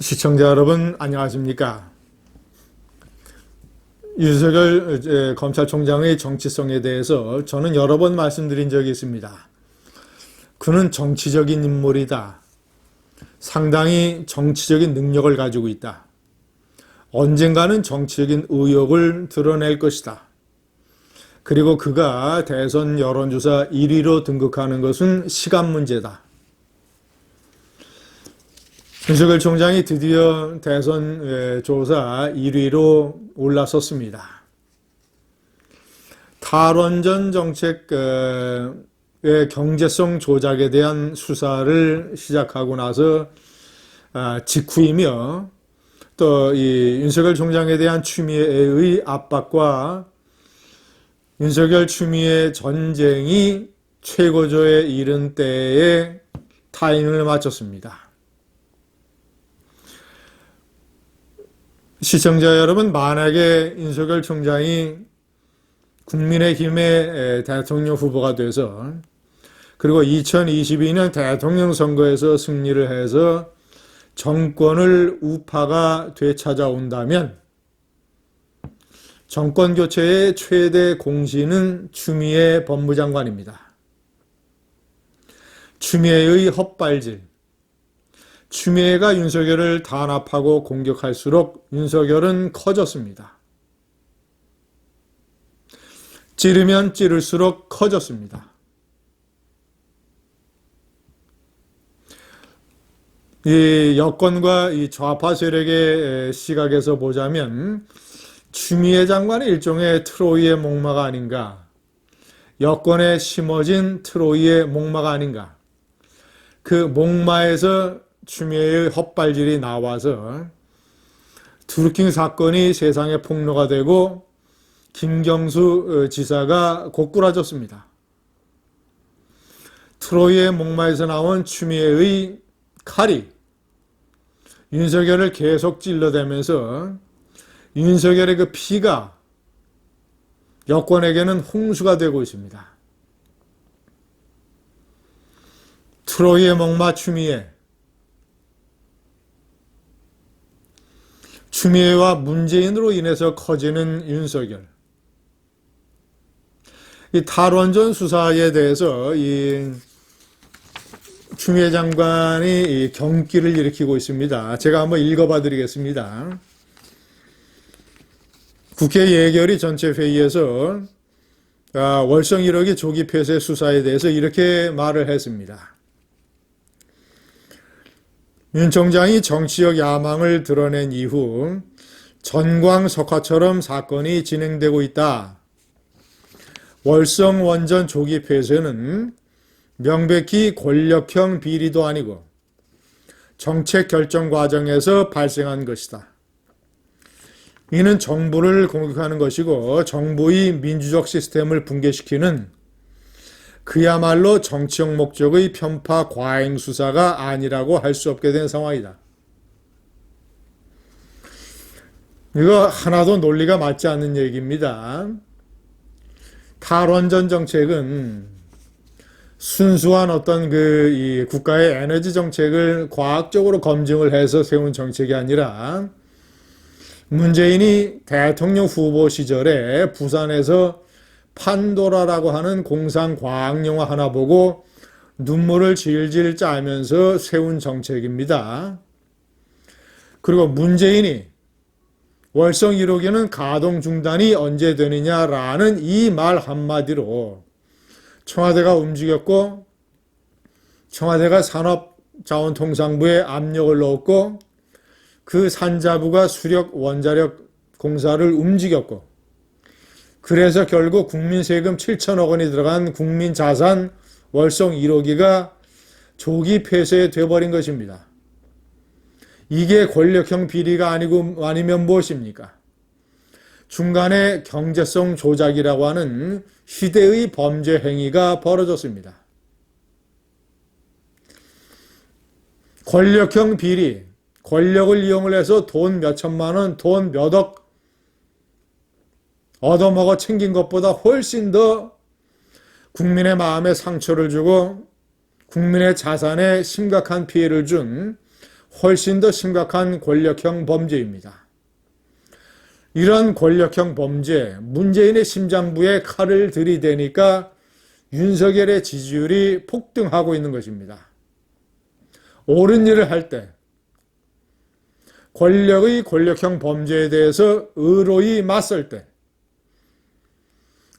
시청자 여러분 안녕하십니까? 윤석열 검찰총장의 정치성에 대해서 저는 여러 번 말씀드린 적이 있습니다. 그는 정치적인 인물이다. 상당히 정치적인 능력을 가지고 있다. 언젠가는 정치적인 의욕을 드러낼 것이다. 그리고 그가 대선 여론조사 1위로 등극하는 것은 시간 문제다. 윤석열 총장이 드디어 대선 조사 1위로 올라섰습니다. 탈원전 정책의 경제성 조작에 대한 수사를 시작하고 나서 직후이며 또 이 윤석열 총장에 대한 추미애의 압박과 윤석열 추미애 전쟁이 최고조에 이른 때에 타이밍을 맞췄습니다. 시청자 여러분, 만약에 윤석열 총장이 국민의힘의 대통령 후보가 돼서 그리고 2022년 대통령 선거에서 승리를 해서 정권을 우파가 되찾아온다면 정권 교체의 최대 공신은 추미애 법무장관입니다. 추미애의 헛발질, 추미애가 윤석열을 단합하고 공격할수록 윤석열은 커졌습니다. 찌르면 찌를수록 커졌습니다. 이 여권과 이 좌파 세력의 시각에서 보자면 추미애 장관의 일종의 트로이의 목마가 아닌가, 여권에 심어진 트로이의 목마가 아닌가, 그 목마에서 추미애의 헛발질이 나와서 투르킹 사건이 세상에 폭로가 되고 김경수 지사가 고꾸라졌습니다. 트로이의 목마에서 나온 추미애의 칼이 윤석열을 계속 찔러대면서 윤석열의 그 피가 여권에게는 홍수가 되고 있습니다. 트로이의 목마 추미애 추미애와 문재인으로 인해서 커지는 윤석열. 이 탈원전 수사에 대해서 이 추미애 장관이 이 경기를 일으키고 있습니다. 제가 한번 읽어봐 드리겠습니다. 국회 예결위 전체 회의에서 아, 월성 1억의 조기 폐쇄 수사에 대해서 이렇게 말을 했습니다. 윤 총장이 정치적 야망을 드러낸 이후 전광석화처럼 사건이 진행되고 있다. 월성 원전 조기 폐쇄는 명백히 권력형 비리도 아니고 정책 결정 과정에서 발생한 것이다. 이는 정부를 공격하는 것이고 정부의 민주적 시스템을 붕괴시키는 그야말로 정치적 목적의 편파 과잉 수사가 아니라고 할 수 없게 된 상황이다. 이거 하나도 논리가 맞지 않는 얘기입니다. 탈원전 정책은 순수한 어떤 그 국가의 에너지 정책을 과학적으로 검증을 해서 세운 정책이 아니라 문재인이 대통령 후보 시절에 부산에서 판도라라고 하는 공상 과학 영화 하나 보고 눈물을 질질 짜면서 세운 정책입니다. 그리고 문재인이 월성 1호기는 가동 중단이 언제 되느냐라는 이 말 한마디로 청와대가 움직였고 청와대가 산업자원통상부에 압력을 넣었고 그 산자부가 수력 원자력 공사를 움직였고 그래서 결국 국민 세금 7천억 원이 들어간 국민 자산 월성 1호기가 조기 폐쇄돼 버린 것입니다. 이게 권력형 비리가 아니고 아니면 무엇입니까? 중간에 경제성 조작이라고 하는 시대의 범죄 행위가 벌어졌습니다. 권력형 비리, 권력을 이용을 해서 돈 몇천만 원, 돈 몇억 얻어먹어 챙긴 것보다 훨씬 더 국민의 마음에 상처를 주고 국민의 자산에 심각한 피해를 준 훨씬 더 심각한 권력형 범죄입니다. 이런 권력형 범죄, 문재인의 심장부에 칼을 들이대니까 윤석열의 지지율이 폭등하고 있는 것입니다. 옳은 일을 할 때, 권력의 권력형 범죄에 대해서 의로히 맞설 때,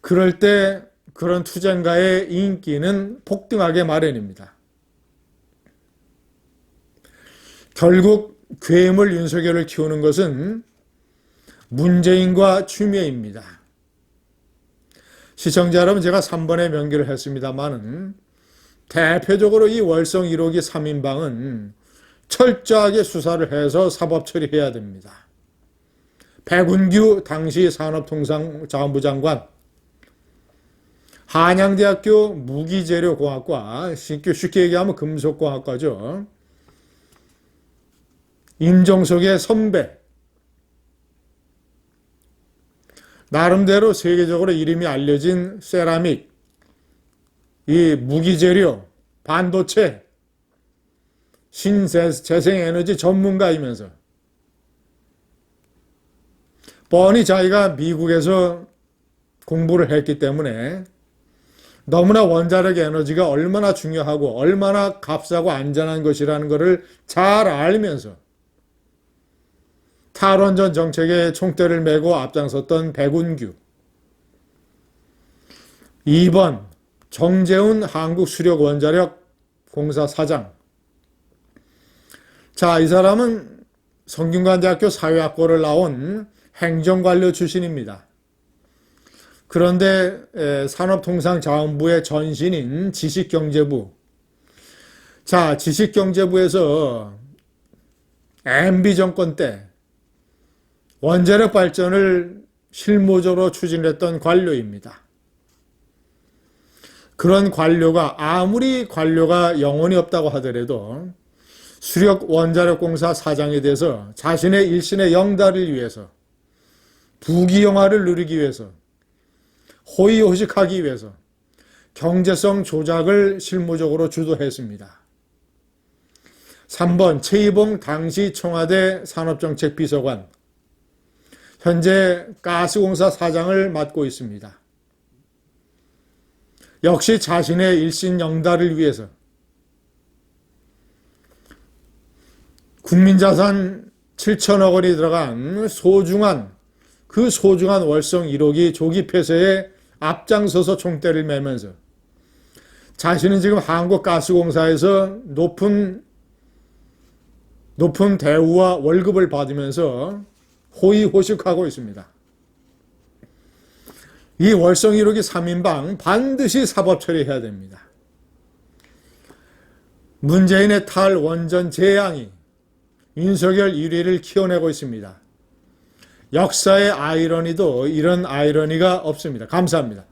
그럴 때 그런 투쟁가의 인기는 폭등하게 마련입니다. 결국 괴물 윤석열을 키우는 것은 문재인과 추미애입니다. 시청자 여러분 제가 3번의 명기를 했습니다마는 대표적으로 이 월성 1호기 3인방은 철저하게 수사를 해서 사법 처리해야 됩니다. 백운규 당시 산업통상자원부 장관 한양대학교 무기재료공학과. 쉽게, 쉽게 얘기하면 금속공학과죠. 임종석의 선배. 나름대로 세계적으로 이름이 알려진 세라믹. 이 무기재료 반도체. 신재생에너지 전문가이면서. 뻔히 자기가 미국에서 공부를 했기 때문에 너무나 원자력 에너지가 얼마나 중요하고 얼마나 값싸고 안전한 것이라는 것을 잘 알면서 탈원전 정책에 총대를 메고 앞장섰던 백운규 2번 정재훈 한국수력원자력 공사 사장 자, 이 사람은 성균관대학교 사회학과를 나온 행정관료 출신입니다. 그런데 산업통상자원부의 전신인 지식경제부. 자, 지식경제부에서 MB 정권 때 원자력 발전을 실무적으로 추진했던 관료입니다. 그런 관료가 아무리 관료가 영혼이 없다고 하더라도 수력 원자력 공사 사장에 대해서 자신의 일신의 영달을 위해서 부귀영화를 누리기 위해서 호의호식하기 위해서 경제성 조작을 실무적으로 주도했습니다. 3번 최이봉 당시 청와대 산업정책비서관 현재 가스공사 사장을 맡고 있습니다. 역시 자신의 일신 영달을 위해서 국민자산 7천억 원이 들어간 소중한 그 소중한 월성 1호기 조기 폐쇄에 앞장서서 총대를 매면서 자신은 지금 한국가스공사에서 높은 높은 대우와 월급을 받으면서 호의호식하고 있습니다. 이 월성 1호기 3인방 반드시 사법 처리해야 됩니다. 문재인의 탈원전 재앙이 윤석열 1위를 키워내고 있습니다. 역사의 아이러니도 이런 아이러니가 없습니다. 감사합니다.